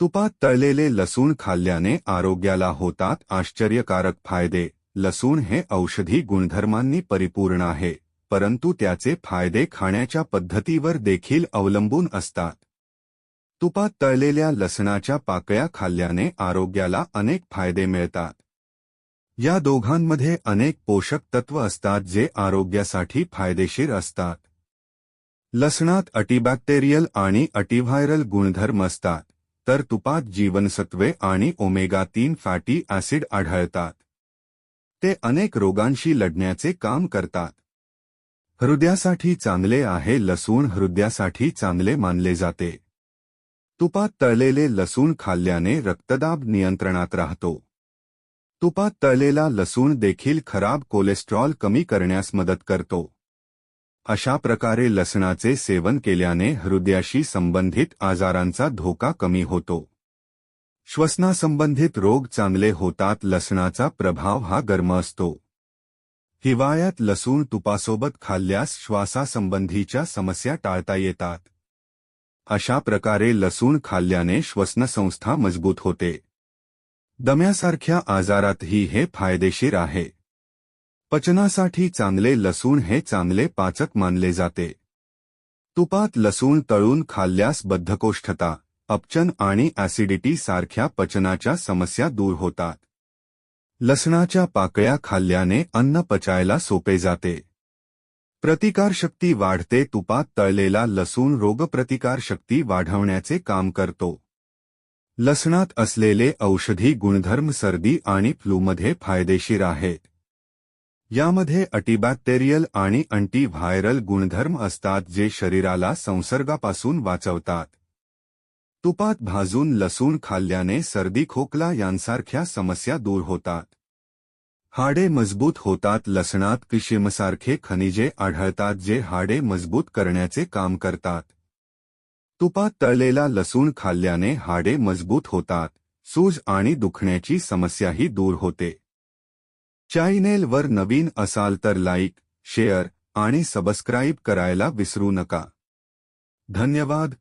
तुपात तळलेले लसूण खाल्ल्याने आरोग्याला होतात आश्चर्यकारक फायदे. लसूण हे औषधी गुणधर्मांनी परिपूर्ण आहे परंतु त्याचे फायदे खाण्याच्या पद्धतीवर देखील अवलंबून असतात. तुपात तळलेल्या लसणाच्या पाकळ्या खाल्ल्याने आरोग्याला अनेक फायदे मिळतात. या दोघांमध्ये अनेक पोषक तत्व असतात जे आरोग्यासाठी फायदेशीर असतात. लसणात अटीबॅक्टेरियल आणि अटीव्हायरल गुणधर्म असतात. तर तुपात जीवनसत्वे आणि ओमेगा तीन फॅटी ॲसिड आढळतात. ते अनेक रोगांशी लढण्याचे काम करतात. हृदयासाठी चांगले आहे लसूण हृदयासाठी चांगले मानले जाते. तुपात तळलेले लसूण खाल्ल्याने रक्तदाब नियंत्रणात राहतो. तुपात तळलेला लसूण देखील खराब कोलेस्ट्रॉल कमी करण्यास मदत करतो. अशा प्रकारे लसणाचे सेवन केल्याने हृदयाशी संबंधित आजारांचा धोका कमी होतो. श्वसनासंबंधित रोग चांगले होतात लसणाचा प्रभाव हा गर्म असतो. हिवाळ्यात लसूण तुपासोबत खाल्ल्यास श्वासासंबंधीच्या समस्या टाळता येतात. अशा प्रकारे लसूण खाल्ल्याने श्वसनसंस्था मजबूत होते. दम्यासारख्या आजारातही हे फायदेशीर आहे. पचनासाठी चांगले लसूण हे चांगले पाचक मानले जाते. तुपात लसूण तळून खाल्ल्यास बद्धकोष्ठता अपचन आणि ॲसिडिटी सारख्या पचनाच्या समस्या दूर होतात. लसणाच्या पाकळ्या खाल्ल्याने अन्न पचायला सोपे जाते. प्रतिकारशक्ती वाढते तुपात तळलेला लसूण रोगप्रतिकारशक्ती वाढवण्याचे काम करतो. लसणात असलेले औषधी गुणधर्म सर्दी आणि फ्लूमध्ये फायदेशीर आहेत यामध्ये अटिबॅक्टेरियल आणि अँटीव्हायरल गुणधर्म असतात जे शरीराला संसर्गापासून वाचवतात. तुपात भाजून लसूण खाल्ल्याने सर्दी खोकला यांसारख्या समस्या दूर होतात. हाडे मज़बूत होतात, लसणात किशिमसारखे खनिजे आढळतात जे हाडे मज़बूत करण्याचे काम करतात. तुपात तळलेला लसूण खाल्ल्याने हाडे मज़बूत होतात, सूज आणि दुखण्याची समस्याही दूर होते. चॅनेलवर नवीन असाल तर लाईक शेअर आणि सबस्क्राईब करायला विसरू नका. धन्यवाद.